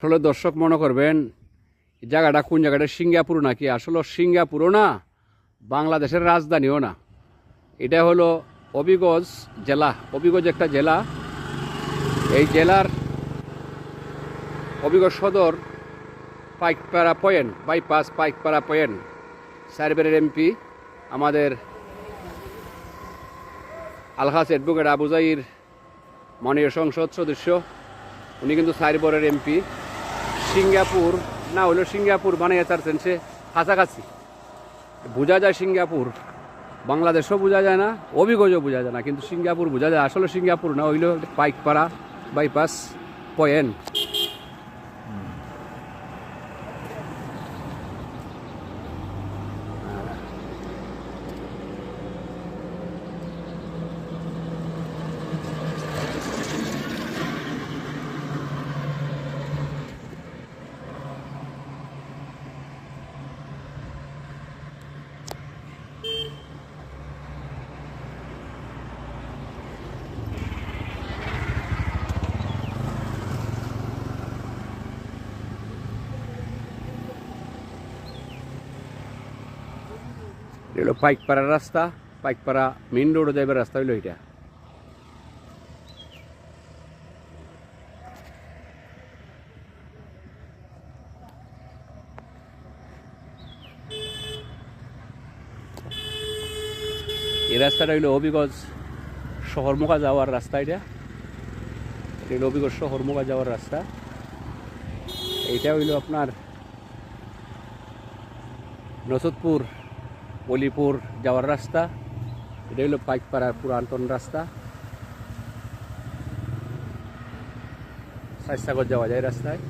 আসলে দর্শক মনে করবেন জায়গাটা কোন জায়গাটা? সিঙ্গাপুর নাকি? আসলে সিঙ্গাপুরও না, বাংলাদেশের রাজধানীও না। এটা হলো অবিগজ জেলা অবিগজ একটা জেলা। এই জেলার অবিগজ সদর Paikpara point, bypass Paikpara point. সার্ভের MP আমাদের আলহাস অ্যাডভোকেট আবুজাইর মাননীয় সংসদ সদস্য, উনি কিন্তু সাইরবরের এমপি। সিঙ্গাপুর, না হলো সিঙ্গাপুর বানিয়ে চারছেন সে কাছাকাছি। বোঝা যায় সিঙ্গাপুর। বাংলাদেশও বোঝা যায় না অভিগজও বোঝা যায় না, কিন্তু সিঙ্গাপুর বোঝা যায়। আসলে সিঙ্গাপুর না, হইল পাইকপাড়া বাইপাস, পয়েন্ট। এটা হলো পাইকপাড়ার রাস্তা পাইকপাড়া মেইন রোডে যাইবার রাস্তা হইল এটা এই রাস্তাটা হইল হবিগঞ্জ শহরমুখা যাওয়ার রাস্তা এটা এটা হবিগঞ্জ শহরমুখা যাওয়ার রাস্তা। এইটা হইল আপনার নসদপুর অলিপুর যাওয়ার রাস্তা এটা হলো পাইকপাড়ার পুরাতন রাস্তা। সাইসাগর যাওয়া যায় রাস্তায়।